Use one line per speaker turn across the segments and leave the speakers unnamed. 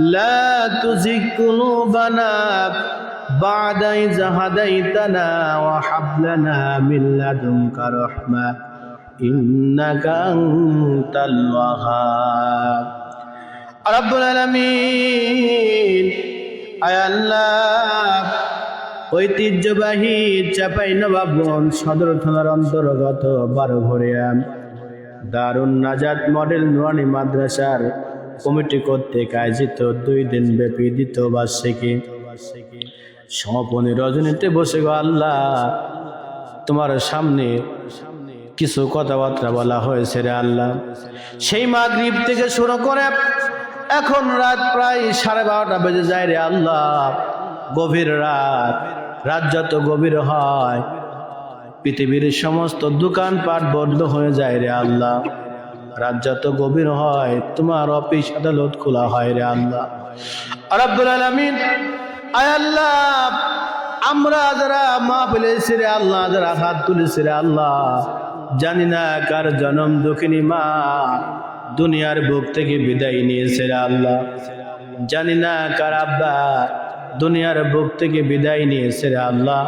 لا تزغ قلوبنا بعد إذ هديتنا وهب لنا من لدنك رحمة إنك أنت الوهاب رب العالمين আয় আল্লাহ ঐতিহ্যবাহী চাপাই নবাবগঞ্জ সদর থানার অন্তর্গত বারো ঘরিয়া দারুন নাজাদ মডেল নুরানি মাদ্রাসার কমিটি কর্তৃক আয়োজিত দুই দিন ব্যাপী দ্বিতীয় বার্ষিকী। সমাপনী রজনীতে বসে গো আল্লাহ, তোমার সামনে কিছু কথাবার্তা বলা হয়েছে রে আল্লাহ। সেই মাগরিব থেকে শুরু করে এখন রাত প্রায় সাড়ে বারোটা বেজে যায় রে আল্লাহ। গভীর রাত রাত যত গভীর হয়, পৃথিবীর সমস্ত দোকানপাট বন্ধ হয়ে যায় রে আল্লাহ। রাত যত গভীর হয়, তোমার অফিস আদালত খোলা হয় রে আল্লাহ। আব্দুল আলমিন আল্লাহ, আমরা যারা মা ফেলেছি রে আল্লাহ, যারা হাত তুলেছি রে আল্লাহ, জানি না কার জনম দুঃখিনী মা, দুনিয়ার বুক থেকে বিদায় নিয়েছে রে আল্লাহ। জানি না কার আব্বা দুনিয়ার বুক থেকে বিদায় নিয়েছে রে আল্লাহ।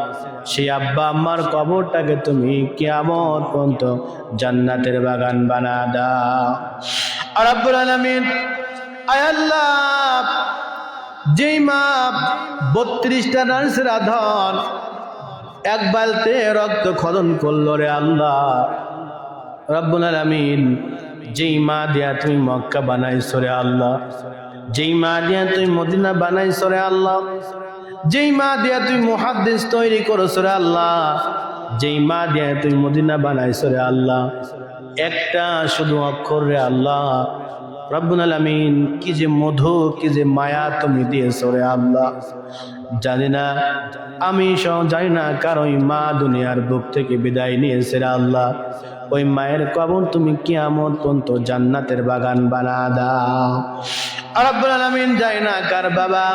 সেই আব্বা আম্মার কবরটাকে তুমি কেমন পর্যন্ত জান্নাতের বাগান বানা দাও। আর আব্বুল আয় আল্লাহ, যেই মা বত্রিশটা নার্সের আধন এক বালতে রক্ত খদন করল রে আল্লাহ। রব্বুল আলামিন, যেই মা দিয়া তুমি মক্কা বানাইছো রে আল্লাহ। যেই মা দিয়া তুই মদিনা বানাইছো রে আল্লাহ, যেই মা দিয়া তুই মুহাদ্দিস তৈরি করেছ রে আল্লাহ, যেই মা দিয়া তুই মদিনা বানাইছো রে আল্লাহ, একটা শুধু অক্ষর রে আল্লাহ, রব্বুল কি যে মধু, কি যে মায়া তুমি দিয়েছ রে আল্লাহ। জানি না, আমি জানি না কার ওই মা দুনিয়ার বুক থেকে বিদায় নিয়েছে রে আল্লাহ। ওই মায়ের কবর তুমি কিয়ামত পর্যন্ত জান্নাতের বাগান বানা দাও। রব্বুল আলামিন জানি না, কার বাবা?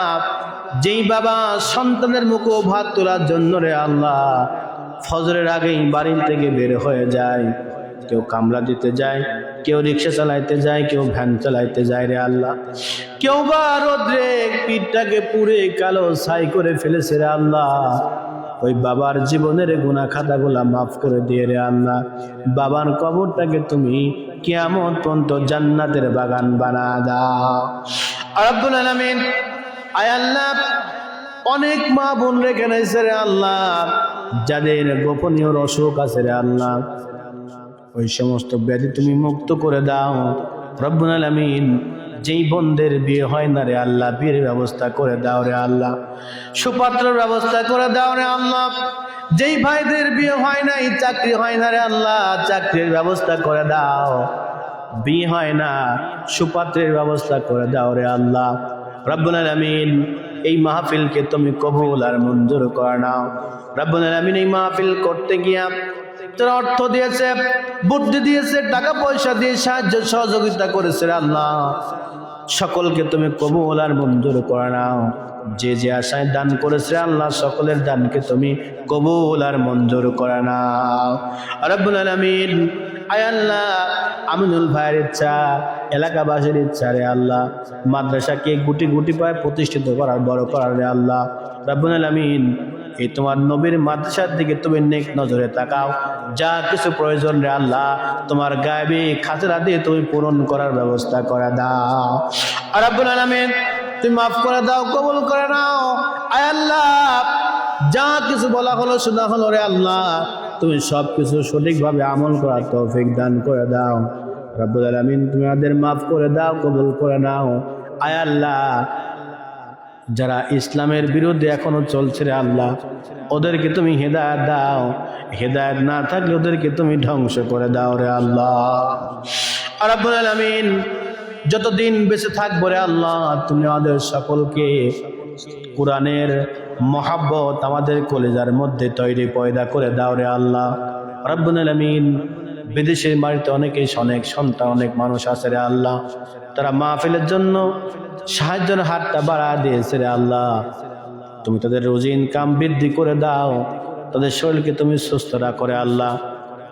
যেই বাবা সন্তানের মুখে ভাত তোলার জন্য রে আল্লাহ, ফজরের আগেই বাড়ি থেকে বের হয়ে যায়। কেউ কামলা দিতে যায়, কেউ রিক্সা চালাইতে যায়, কেউ ভ্যান চালাইতে যায় রে আল্লাহ। কেউ বা রোদ্রে পিঠটাকে পুড়ে কালো ছাই করে ফেলেছে রে আল্লাহ। ওই বাবার জীবনের গুণা খাতাগুলা মাফ করে দিয়ে রে আল্লাহ। বাবার কবরটাকে তুমি কিয়ামত পর্যন্ত জান্নাতের বাগান বানা দাও। আব্দুল আলমিন, আয় আল্লাহ, অনেক মা বোন রেখে নিয়েছে রে আল্লাহ, যাদের গোপনীয় অসুখ আছে রে আল্লাহ। ওই সমস্ত ব্যাধি তুমি মুক্ত করে দাও। রব্বুল আলামিন, যেই বন্ধের বিয়ে হয় না রে আল্লাহ, বিয়ের ব্যবস্থা করে দাও রে আল্লাহ। সুপাত্রের ব্যবস্থা করে দাও রে আল্লাহ। যেই ভাইদের বিয়ে হয় নাই, চাকরি হয় না রে আল্লাহ, চাকরির ব্যবস্থা করে দাও। বিয়ে হয় না, সুপাত্রের ব্যবস্থা করে দাও রে আল্লাহ। রব্বুল আলামিন, এই মাহফিলকে তুমি কবুল আর মঞ্জুর করে নাও। রব্বুল আলামিন এই মাহফিল করতে গিয়া যারা অর্থ দিয়েছে, বুদ্ধি দিয়েছে, টাকা পয়সা দিয়ে সাহায্য, সহযোগিতা করেছে আল্লাহ। সকলকে তুমি কবুল আর মঞ্জুর করে নাও। যে যে আশায় দান করেছে আল্লাহ, সকলের দানকে তুমি কবুল আর মঞ্জুর করে নাও। রব্বুল আলামিন, আয় আল্লাহ, আমিনুল ভাইয়ের ইচ্ছা, এলাকাবাসীর ইচ্ছা রে আল্লাহ। মাদ্রাসাকে গুটি গুটি পায় প্রতিষ্ঠিত করার, বড় করার রে আল্লাহ। রব্বুল আলামিন এই তোমার নবীর মাদ্রাসার দিকে তুমি নেক নজরে তাকাও। যা কিছু প্রয়োজন রে আল্লাহ, তোমার গায়েবী খাজরা দিয়ে তুমি পূরণ করার ব্যবস্থা করে দাও। আর আব্বুল আলামিন, তুমি মাফ করে দাও, কবুল করে নাও। আয় আল্লাহ, যা কিছু বলা হলো, শোনা হলো রে আল্লাহ, তুমি সব কিছু সঠিকভাবে আমল করার তৌফিক দান করে দাও। রব্বুল আলামিন, তুমি আমাদের মাফ করে দাও, কবুল করে নাও। আয় আল্লাহ যারা ইসলামের বিরুদ্ধে এখনও চলছে রে আল্লাহ, ওদেরকে তুমি হেদায়ত দাও। হেদায়ত না থাকলে ওদেরকে তুমি ধ্বংস করে দাও রে আল্লাহ। আর আব্বুল আলামিন, যতদিন বেঁচে থাকব রে আল্লাহ, তুমি আমাদের সকলকে কোরআনের মহাব্বত আমাদের কলেজার মধ্যে তৈরি, পয়দা করে দাও রে আল্লাহ। রব্বুল আলামিন বিদেশের বাড়িতে অনেকেই অনেক সন্তান, অনেক মানুষ আছে রে আল্লাহ। তারা মাহফিলের জন্য সাহায্যের হাতটা বাড়া দিয়েছে রে আল্লাহ। তুমি তাদের রোজি ইনকাম বৃদ্ধি করে দাও। তাদের শরীরকে তুমি সুস্থ করে আল্লাহ।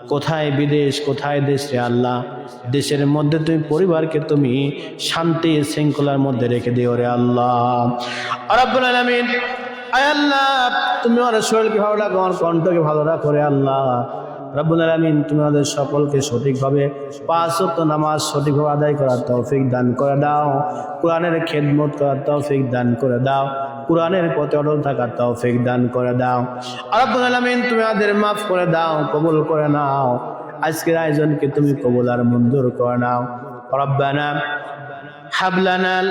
কোথায় বিদেশ, কোথায় দেশ রে আল্লাহ? দেশের মধ্যে তুমি পরিবারকে তুমি শান্তি শৃঙ্খলার মধ্যে রেখে দিও রে আল্লাহ। আল্লাহ, তুমি আমার শরীরকে ভালো রাখো, আমার কণ্ঠকে ভালো রাখো রে আল্লাহ। রব্বুল আলমিন, তুমি আমাদের সকলকে সঠিকভাবে পাঁচ নামাজ সঠিকভাবে আদায় করার তৌফিক দান করে দাও। কোরআনের খেদমত করার তৌফিক দান করে দাও। কোরআনের পথে অটল থাকার তৌফিক দান করে দাও। রব্বুল আলমিন, তুমি আমাদের মাফ করে দাও, কবুল করে নাও। আজকের আয়োজনকে তুমি কবুল আর মঞ্জুর করে নাও। রব্বানা হাবলানাল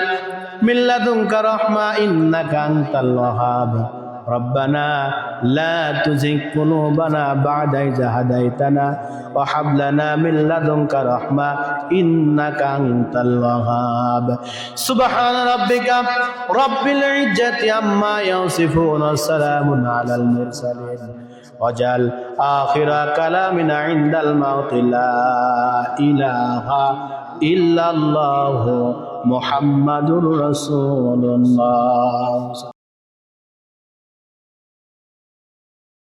মিল্লাদুঙ্কা রহমা ইন্নাকান্তাল ওয়াহাব। ربنا لا تزغ قلوبنا بعد إذ هديتنا وهب لنا من لدنك رحمة إنك أنت الوهاب سبحان ربك رب العزة عما يصفون وسلام على المرسلين وجعل آخر كلامنا عند الموت لا إله إلا الله محمد رسول الله